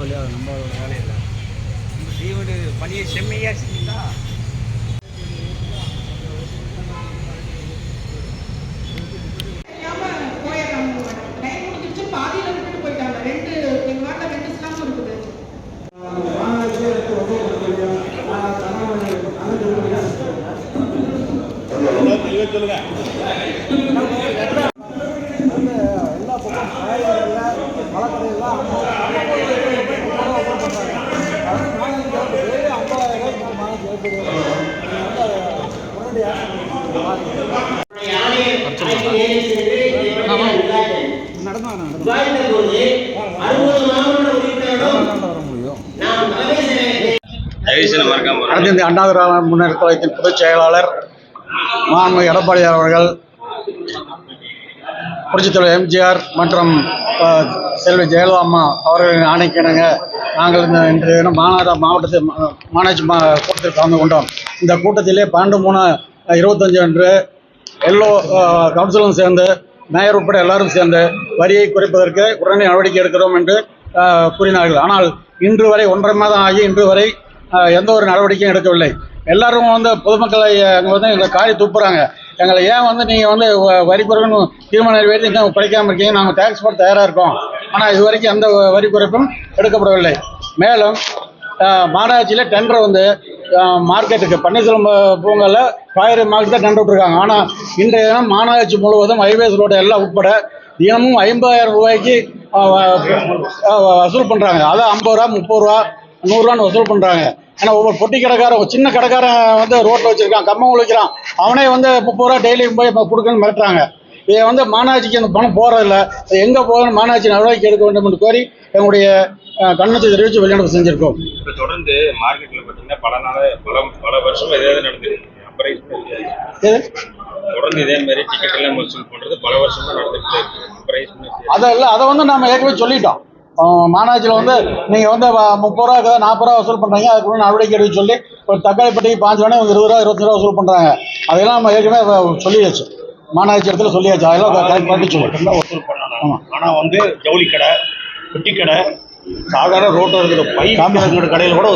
இல்லையோ அது நம்மளோட வேலை இல்லை. நம்ம செய்ய பணியை செம்மையாக செஞ்சீங்கன்னா தெரியாம இந்திய அண்ணா திராவிட முன்னேற்ற கழகத்தின் பொதுச் செயலாளர் மாண்பு எடப்பாடியார் அவர்கள் புரட்சித்தலைவர் எம்ஜிஆர் மற்றும் செல்வி ஜெயலலிதா அம்மா அவர்களின் ஆணைக்கிணங்க நாங்கள் இந்த இன்று தினம் மாநகர மாவட்டத்தில் மா- மா கூட்டத்தில் கலந்து கொண்டோம். இந்த கூட்டத்திலே பன்னெண்டு மூணு இருபத்தஞ்சு அன்று எல்லோ கவுன்சிலும் சேர்ந்து மேயர் உட்பட எல்லாரும் சேர்ந்து வரியை குறைப்பதற்கு உடனே நடவடிக்கை எடுக்கிறோம் என்று கூறினார்கள். ஆனால் இன்று வரை ஒன்றரை மாதம் ஆகி இன்று வரை எந்த ஒரு நடவடிக்கையும் எடுக்கவில்லை. எல்லாரும் வந்து பொதுமக்களை அங்கே வந்து எங்களை காரி துப்புறாங்க. எங்களை ஏன் வந்து நீங்கள் வந்து வ- வரி குறைப்புன்னு தீர்மானம் நிறைவேற்றி குறைக்காமல் இருக்கீங்க? நாங்கள் டேக்ஸ் போட தயாராக இருக்கோம். ஆனால் இதுவரைக்கும் எந்த வரி குறைப்பும் எடுக்கப்படவில்லை. மேலும் மாநகராட்சியில் டெண்டர் வந்து மார்க்கெட்டுக்கு பன்னீர்செல்வம் பூ- பூங்கால காய்கறி மார்க்கெட் தான் டெண்டர் விட்டுருக்காங்க. ஆனால் இன்றைய தினம் மாநகராட்சி முழுவதும் ஹைவேஸ் ரோடு எல்லாம் உட்பட தினமும் ஐம்பதாயிரம் ரூபாய்க்கு வசூல் பண்ணுறாங்க அதான் ஐம்பது ரூபா முப்பது ரூபா நூறுரூவான்னு வசூல் பண்ணுறாங்க ஏன்னா ஒவ்வொரு பொட்டி கடைக்காரன் ஒரு சின்ன கடைக்காரன் வந்து ரோட்டில் வச்சுருக்கான் கம்மம் விற்கிறான் அவனே வந்து முப்பது ரூபா டெய்லியும் போய் இப்போ மிரட்டுறாங்க. இதை வந்து மாநகராட்சிக்கு அந்த பணம் போகிறதில்ல எங்கே போகணும் மாநகராட்சி நடவடிக்கை எடுக்க வேண்டும் என்று கோரி எங்களுடைய அஹ், கண்டனத்தை தெரிவித்து வெளிநடப்பு செஞ்சுருக்கோம். இப்போ தொடர்ந்து மார்க்கெட்ல பாத்தீங்கன்னா பல நாள் பல பல வருஷமா அப்புறம் இது தொடர்ந்து இதே மாதிரி டிக்கெட் எல்லாம் வசூல் பண்றது பல வருஷமா நடந்துட்டு இருக்கு. பிரைஸ் அதை இல்லை அதை வந்து நம்ம ஏற்கனவே சொல்லிட்டோம். அஹ், மாநகராட்சியில் வந்து நீங்கள் வந்து முப்பது ரூபா நாற்பது ரூபா வசூல் பண்ணுறீங்க அதுக்கு முன்னாடி நடவடிக்கை எடுக்க சொல்லி ஒரு தக்காளி பட்டிக்கு பாஞ்சு ரூபா இருபது ரூபா இருபத்தஞ்சு ரூபா வசூல் பண்ணுறாங்க அதெல்லாம் நம்ம ஏற்கனவே வ- சொல்லியாச்சு. மாநகராட்சி இடத்துல சொல்லியாச்சு அதெல்லாம் கரெக்ட் பண்ணி சொல்லி. வசூல் பண்ணணும் ஆனா வந்து ஜவுளி கடை பெட்டி கடை சாதாரண ரோட்டில் இருக்கிற பை காமிக்கிற கடையில் கூட